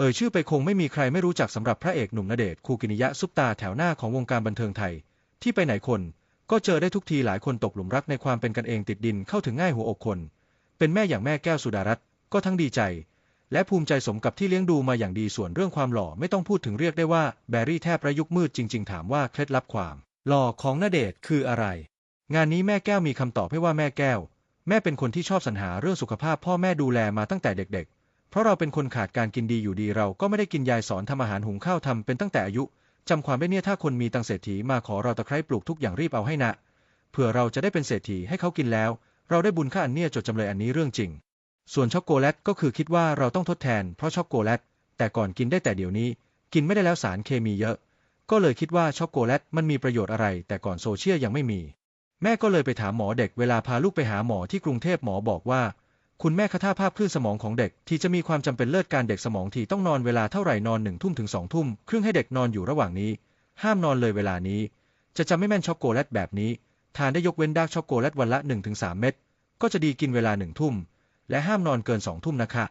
เอ่ยชื่อไปคงไม่มีใครไม่รู้จักสำหรับพระเอกหนุ่มณเดชน์คูกินิยะซุปตาแถวหน้าของวงการบันเทิงไทย ที่ไปไหนคนก็เจอได้ทุกทีหลายคนตกหลุมรักในความเป็นกันเองติดดินเข้าถึงง่ายหัวอกคน เป็นแม่อย่างแม่แก้วสุดารัตน์ก็ทั้งดีใจ และภูมิใจสมกับที่เลี้ยงดูมาอย่างดีส่วนเรื่องความหล่อไม่ต้องพูดถึงเรียกได้ว่าแบรี่แทบประยุกมืดจริง ๆ ถามว่าเคล็ดลับความหล่อของณเดชน์คืออะไร งานนี้แม่แก้วมีคำตอบให้ว่าแม่แก้ว แม่เป็นคนที่ชอบสรรหาเรื่องสุขภาพพ่อแม่ดูแลมาตั้งแต่เด็กๆ เพราะเราเป็นคนขาดการกินดีอยู่ดีเราก็ไม่ได้กินยายสอนทำอาหารหุงข้าวทำเป็นตั้งแต่อายุจำความได้เนี่ยถ้าคนมีตังเศรษฐีมาขอเราตะไคร้ปลูกทุกอย่างรีบเอาให้นะเผื่อเราจะได้เป็นเศรษฐีให้เขากินแล้ว เราได้บุญค่าอันเนี่ยจดจำเลยอันนี้เรื่องจริง ส่วนช็อกโกแลตก็คือคิดว่าเราต้องทดแทนเพราะช็อกโกแลตแต่ก่อนกินได้แต่เดี๋ยวนี้ กินไม่ได้แล้วสารเคมีเยอะ ก็เลยคิดว่าช็อกโกแลตมันมีประโยชน์อะไร แต่ก่อนโซเชียลยังไม่มี แม่ก็เลยไปถามหมอเด็กเวลาพาลูกไปหาหมอที่กรุงเทพหมอบอกว่า คุณแม่คท่าภาพคลื่นสมองของเด็ก ที่จะมีความจำเป็นเลิศการเด็กสมองที่ต้องนอนเวลาเท่าไหร่นอนหนึ่งทุ่มถึงสองทุ่มครึ่งให้เด็กนอนอยู่ระหว่างนี้ ห้ามนอนเลยเวลานี้ จะจำไม่แม่นช็อกโกแลตแบบนี้ ทานได้ยกเว้นดาร์กช็อกโกแลตวันละ 1-3 เม็ดก็จะดีกินเวลาหนึ่งทุ่มและห้ามนอนเกินสองทุ่มนะคะ